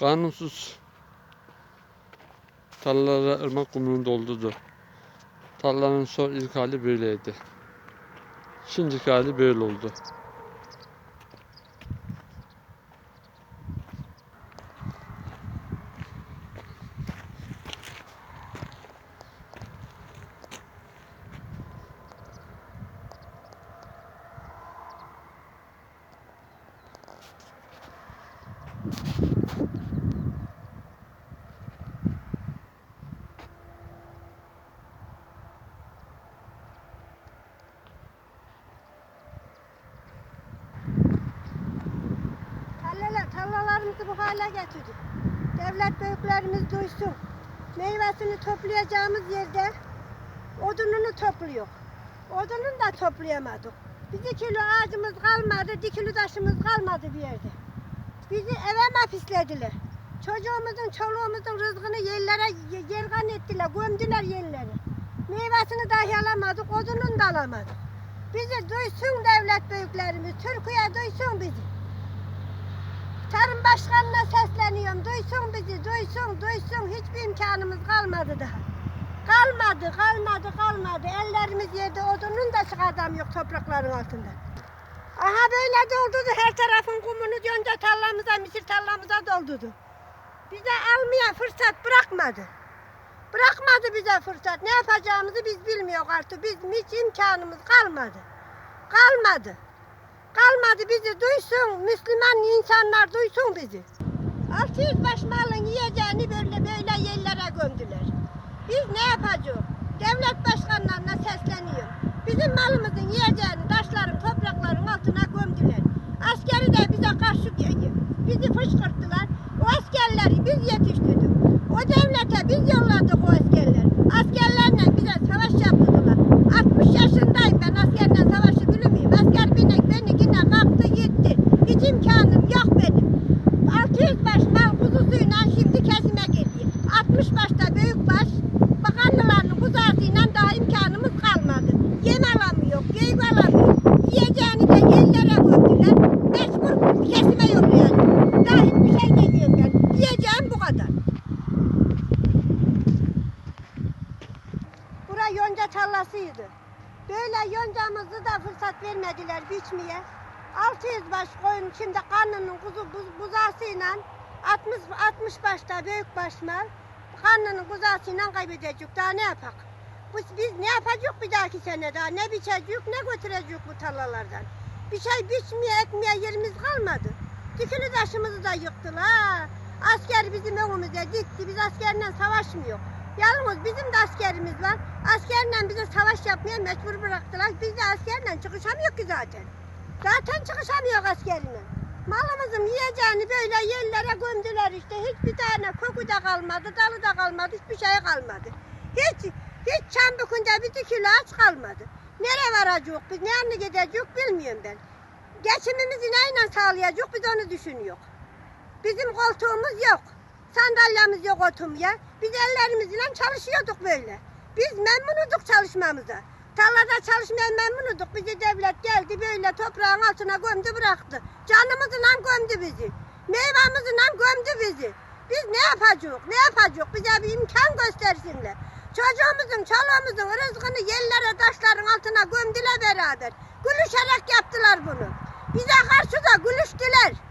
Kanunsuz tarlalara ırmak kumunu doldurdu. Tarlanın son ilk hali böyleydi. Şimdiki hali böyle oldu. Tarlalar, tarlalarımızı bu hale getirdik. Devlet büyüklerimiz duysun. Meyvesini toplayacağımız yerde odununu topluyor. Odununu da toplayamadık. Bizi kilo ağacımız kalmadı, dikili taşımız kalmadı bir yerde. Bizi eve mapislediler. Çocuğumuzun, çoluğumuzun rızkını yerlere ye- yergan ettiler, gömdüler yerlere. Meyvesini dahi alamadık, odununu da alamadık. Bizi duysun devlet büyüklerimiz, Türkiye duysun bizi. Tarım Başkanı'na sesleniyorum. Duysun bizi, duysun, duysun. Hiçbir imkanımız kalmadı daha. Kalmadı, kalmadı, kalmadı. Ellerimiz yerde odunun da çık adam yok toprakların altında. Aha böyle doldurdu. Her tarafın kumunu yonca tarlamıza, misir tarlamıza doldurdu. Bize almaya fırsat bırakmadı. Bırakmadı bize fırsat. Ne yapacağımızı biz bilmiyoruz artık. Bizim hiç imkanımız kalmadı. Kalmadı. Kalmadı bizi duysun, Müslüman insanlar duysun bizi. 600 baş malın yiyeceğini böyle böyle yerlere gömdüler. Biz ne yapacağız? Devlet başkanlarına sesleniyorum. Bizim malımızın yiyeceğini taşların, toprakların altına gömdüler. Askeri de bize karşı geliyor. Bizi fışkırttılar. O askerleri biz yetiştirdik. O devlete biz yolladık o askerleri. Askerlerle bize savaş yaptılar. 60 yaşındayım ben askerle savaşı bilir miyim? Asker binek beni yine kalktı gitti. Hiç imkanım yok benim. 600 baş mal kuzusuyla şimdi kesime geliyor. 60 başta büyük baş bakanlıların kuzasıyla daha imkanımız kalmadı. Yem alamıyor, geyik alamıyor. Yiyeceğini de yerlere gömdüler. Mecbur kesime yollayacağım. Daha hiçbir şey demiyorum ben. Yiyeceğim bu kadar. Yonca tarlasıydı. Böyle yoncamızı da fırsat vermediler biçmeye. 600 baş koyun şimdi karnının kuzu buz, buzağısıyla 60 60 başta büyük baş mal karnının kuzağısıyla kaybedecek. Daha ne yapak? Biz, biz ne yapacak bir dahaki sene daha? Ne biçecek ne götürecek bu tarlalardan? Bir şey biçmeye ekmeye yerimiz kalmadı. Dikili taşımızı da yıktılar. Asker bizim önümüze dikti. Biz askerle savaşmıyor. Yalnız bizim de askerimiz var. Askerle bize savaş yapmaya mecbur bıraktılar. Biz de askerle çıkışamıyor ki zaten. Zaten çıkışamıyor askerle. Malımızın yiyeceğini böyle yerlere gömdüler işte. Hiçbir tane koku da kalmadı, dalı da kalmadı, hiçbir şey kalmadı. Hiç, hiç çambukunda bir dikili ağaç kalmadı. Nereye varacak biz, nereye gidecek bilmiyorum ben. Geçimimizi neyle sağlayacak biz onu düşünüyoruz. Bizim koltuğumuz yok. Sandalyemiz yok oturmaya. Biz ellerimizle çalışıyorduk böyle. Biz memnunuduk çalışmamıza. Tarlada çalışmaya memnunuduk. Bizi devlet geldi böyle toprağın altına gömdü bıraktı. Canımızla gömdü bizi. Meyvamızla gömdü bizi. Biz ne yapacağız? Ne yapacağız? Bize bir imkan göstersinler. Çocuğumuzun, çoluğumuzun rızkını yerlere, taşların altına gömdüler beraber. Gülüşerek yaptılar bunu. Bize karşı da gülüştüler.